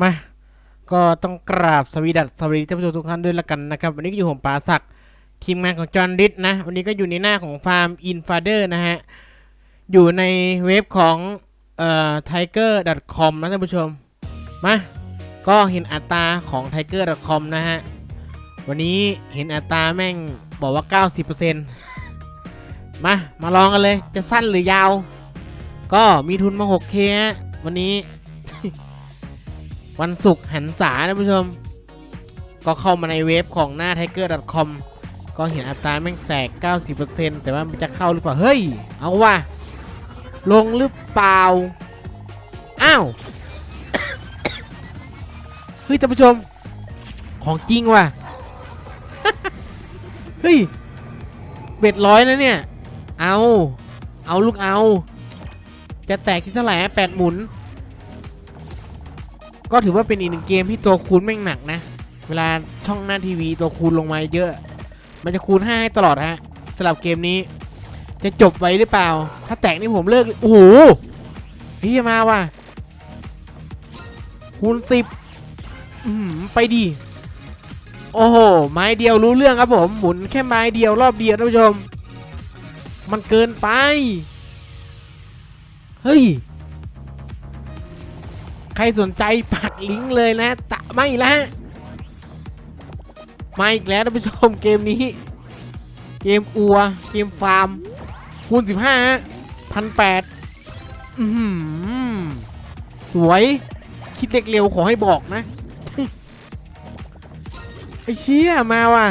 มาก็ต้องกราบสวีดัสสวัสดีท่านผู้ชมทุกท่านด้วยละกันนะครับ วันนี้ก็อยู่ผมปราศักต์ทีมงานของจอห์นดิสนะ วันนี้ก็อยู่ในหน้าของฟาร์มอินฟาเดอร์นะฮะ อยู่ในเว็บของเอ่อ tiger.com นะท่านผู้ชม มา ก็เห็นอัตราของ tiger.com นะฮะ วันนี้เห็นอัตราแม่งบอกว่า 90%มา มาลองกันเลย จะสั้นหรือยาว ก็มีทุนมา 6K ฮะวันนี้ วันศุกร์หันษาท่านผู้ชม ก็เข้ามาในเว็บของหน้า tiger.com ก็เห็นอัตราแม่งแตก 90%แต่ว่ามันจะเข้าหรือเปล่า เฮ้ย เอาว่ะ ลงหรือเปล่า อ้าว เฮ้ยท่านผู้ชม ของจริงว่ะ เฮ้ย เบ็ดร้อยนะเนี่ย เอา เอาลูกเอา จะแตกที่เท่าไหร่แปดหมุน ก็ถือว่าเป็นอีกหนึ่งเกมที่ตัวคูณแม่งหนักนะ เวลาช่องหน้าทีวีตัวคูณลงมาเยอะ มันจะคูณ5ให้ตลอดฮะสำหรับเกมนี้ จะจบไว้หรือเปล่า ถ้าแตกนี่ผมเลิก โอ้โหพี่มาว่ะ คูณสิบอืมไปดี โอ้โห ไม้เดียวรู้เรื่องครับผม หมุนแค่ไม้เดียวรอบเดียวท่านผู้ชม มันเกินไป เฮ้ย รสนใจปักลิงก์เลยนะ ตะไม่ละมาอีกแล้วท่านผู้ชมเกมนี้ เกมอัว เกมฟาร์ม คูณ 15พันแปดสวย คิดเด็กเร็วขอให้บอกนะ ไอ้เชี่ยมาว่ะ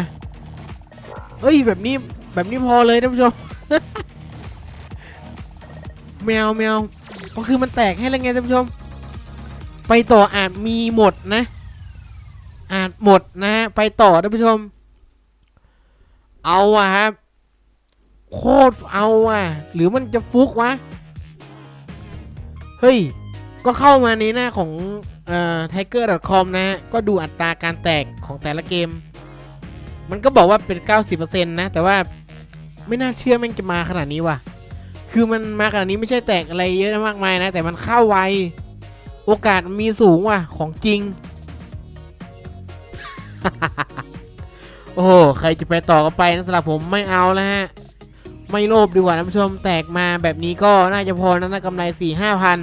เอ้ย แบบนี้แบบนี้พอเลยท่านผู้ชมแมวแมวก็คือมันแตกให้แล้วไงท่านผู้ชม ไปต่ออาจมีหมดนะ อาจหมดนะฮะไปต่อท่านผู้ชม เอาอะครับ โคตรเอาอะหรือมันจะฟุกวะ เฮ้ย ก็เข้ามาในหน้าของเอ่อ tiger.com นะ ก็ดูอัตราการแตกของแต่ละเกม มันก็บอกว่าเป็น 90%นะ แต่ว่าไม่น่าเชื่อแม่งจะมาขนาดนี้ว่ะ คือมันมาขนาดนี้ไม่ใช่แตกอะไรเยอะมากมายนะ แต่มันเข้าไว โอกาสมีสูงว่ะ ของจริง โอ้โหใครจะไปต่อก็ไปนะสำหรับผมไม่เอาแล้วฮะ ไม่โลภดีกว่าท่านผู้ชมแตกมาแบบนี้ก็น่าจะพอนะนะกำไร4ี่ห้าพัน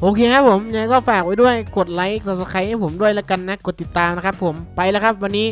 โอเคครับผมยังก็ฝากไว้ด้วยกดไลค์ซับสไครต์ให้ผมด้วยแล้วกันนะ กดติดตามนะครับผมไปแล้วครับวันนี้